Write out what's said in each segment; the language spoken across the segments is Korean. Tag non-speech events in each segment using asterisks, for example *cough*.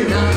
위해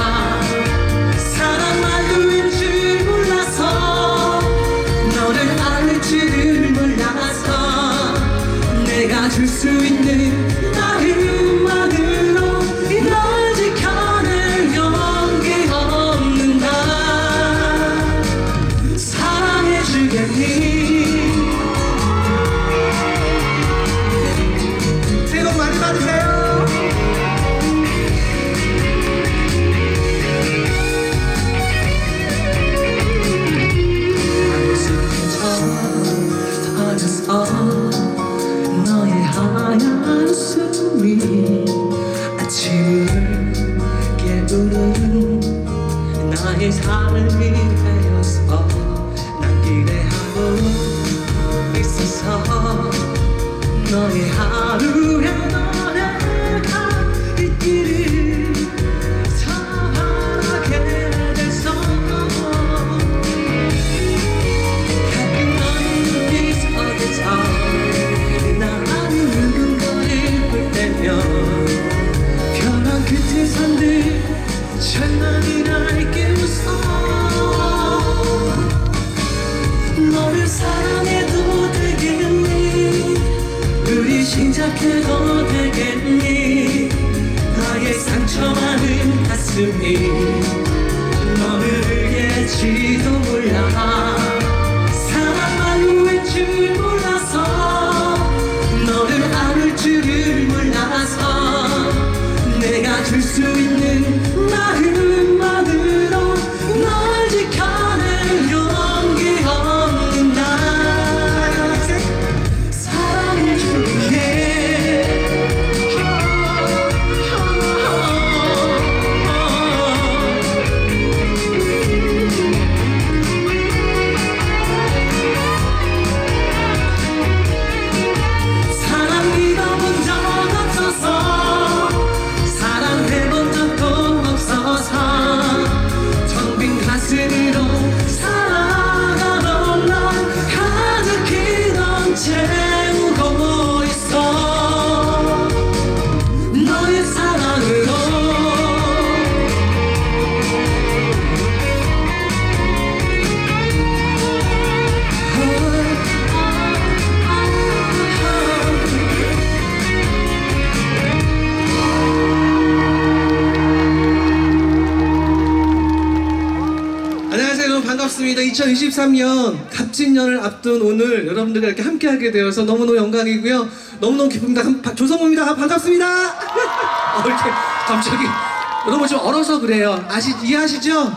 내가 2023년 갑진년을 앞둔 오늘 여러분들과 이렇게 함께하게 되어서 너무너무 영광이고요. 너무너무 기쁩니다. 감- 바- 조성모입니다. 반갑습니다. *laughs* 어, 이렇게 갑자기 여러분 좀 얼어서 그래요. 아시 이해하시죠?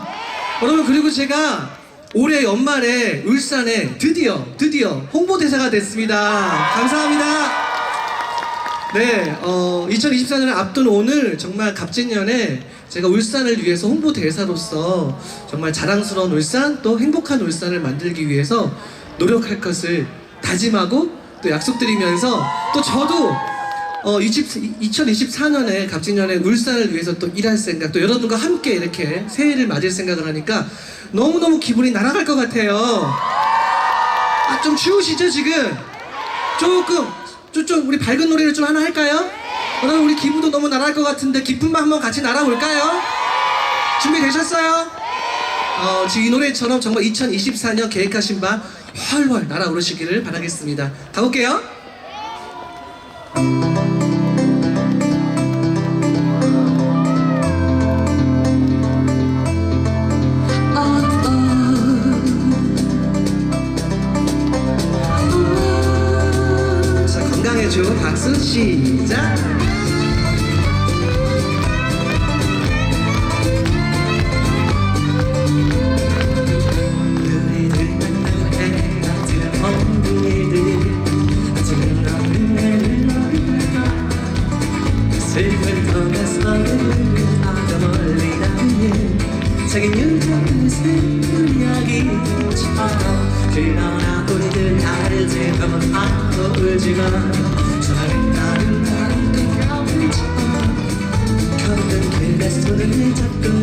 여러분 그리고 제가 올해 연말에 울산에 드디어 드디어 홍보대사가 됐습니다. 감사합니다. 네, 어, 2024년을 앞둔 오늘 정말 갑진년에 제가 울산을 위해서 홍보 대사로서 정말 자랑스러운 울산 또 행복한 울산을 만들기 위해서 노력할 것을 다짐하고 또 약속드리면서 또 저도 어, 20, 2024년에 갑진년에 울산을 위해서 또 일할 생각 또 여러분과 함께 이렇게 새해를 맞을 생각을 하니까 너무너무 기분이 날아갈 것 같아요. 아, 좀 추우시죠, 지금? 조금 좀, 좀 우리 밝은 노래를 좀 하나 할까요? 여러분 우리 기분도 너무 날아갈 것 같은데 밤 한번 같이 날아볼까요? 준비되셨어요? 어, 지금 이 노래처럼 정말 2024년 계획하신 바 훨훨 날아오르시기를 바라겠습니다. 가볼게요. 지 그만 아도 울지만 전화를 나는 나는 그녀처럼 겪은 그대 손을 잡고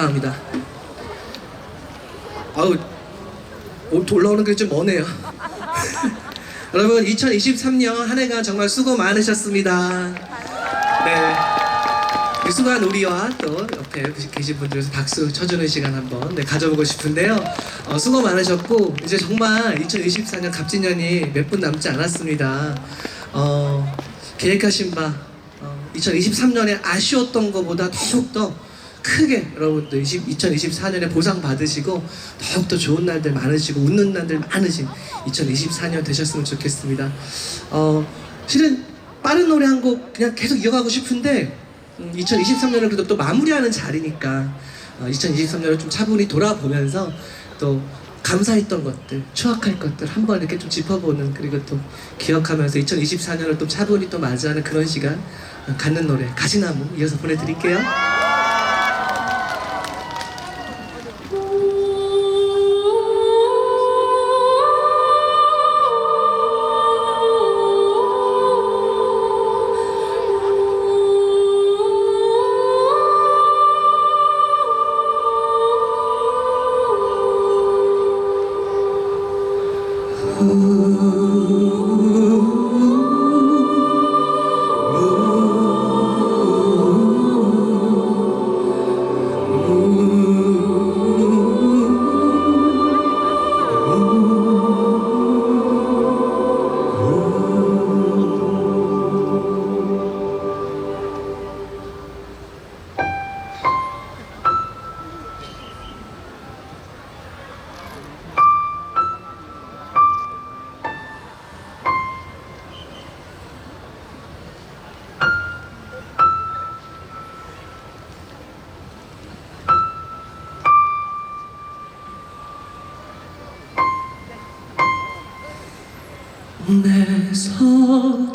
감사합니다. 아우, 옷 올라오는 게 좀 머네요. *laughs* 여러분, 2023년 한 해가 정말 수고 많으셨습니다. 네. 유승환 우리와 또 옆에 계신 분들에서 박수 쳐주는 시간 한번 네, 가져보고 싶은데요. 어, 수고 많으셨고 이제 정말 2024년 갑진년이 몇 분 남지 않았습니다. 어, 계획하신 바 어, 2023년에 아쉬웠던 것보다 더욱더 크게 여러분들 20, 2024년에 보상 받으시고 더욱더 좋은 날들 많으시고 웃는 날들 많으신 2024년 되셨으면 좋겠습니다. 어, 실은 빠른 노래 한 곡 그냥 계속 이어가고 싶은데 음, 2023년을 그래도 또 마무리하는 자리니까 어, 2023년을 좀 차분히 돌아보면서 또 감사했던 것들, 추억할 것들 한번 이렇게 좀 짚어보는 그리고 또 기억하면서 2024년을 또 차분히 또 맞이하는 그런 시간 어, 갖는 노래 가시나무 이어서 보내드릴게요. 내속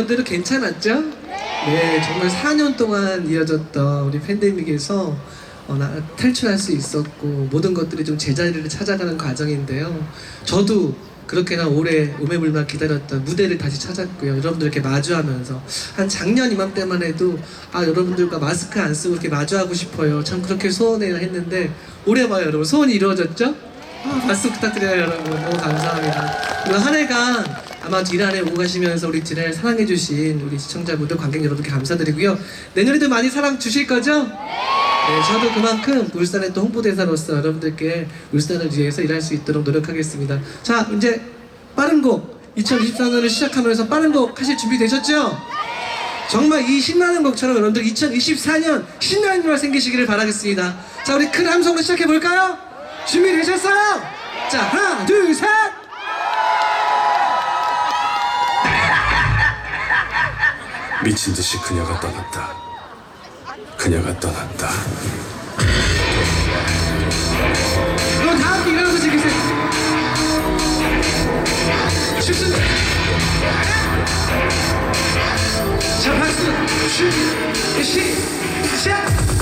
2023년도 그런대로 괜찮았죠? 네, 정말 4년 동안 이어졌던 우리 팬데믹에서 어, 나- 탈출할 수 있었고 모든 것들이 좀 제자리를 찾아가는 과정인데요. 저도 그렇게나 오래 오매불만 기다렸던 무대를 다시 찾았고요. 여러분들 이렇게 마주하면서 한 작년 이맘때만 해도 아 여러분들과 마스크 안 쓰고 이렇게 마주하고 싶어요. 참 그렇게 소원을 했는데 올해 봐요, 여러분 소원이 이루어졌죠? 아, 박수 부탁드려요, 여러분. 너무 감사합니다. 그리고 한 해간 아마 디란에 오고 가시면서 우리 디란을 사랑해주신 우리 시청자분들, 관객 여러분께 감사드리고요. 내년에도 많이 사랑 주실 거죠? 네, 저도 그만큼 울산의 또 홍보대사로서 여러분들께 울산을 위해서 일할 수 있도록 노력하겠습니다. 자, 이제 빠른 곡, 2024년을 시작하면서 빠른 곡 하실 준비 되셨죠? 정말 이 신나는 곡처럼 여러분들 2024년 신나는 일 생기시기를 바라겠습니다. 자, 우리 큰 함성으로 시작해 볼까요? 준비되셨어요? 자, 하나, 둘, 셋! 미친 듯이 그녀가 떠났다. 그녀가 떠났다. 그럼 다 함께 일어나서 즐기세요. 춥습니다. 자, 박수, 준비, 시작!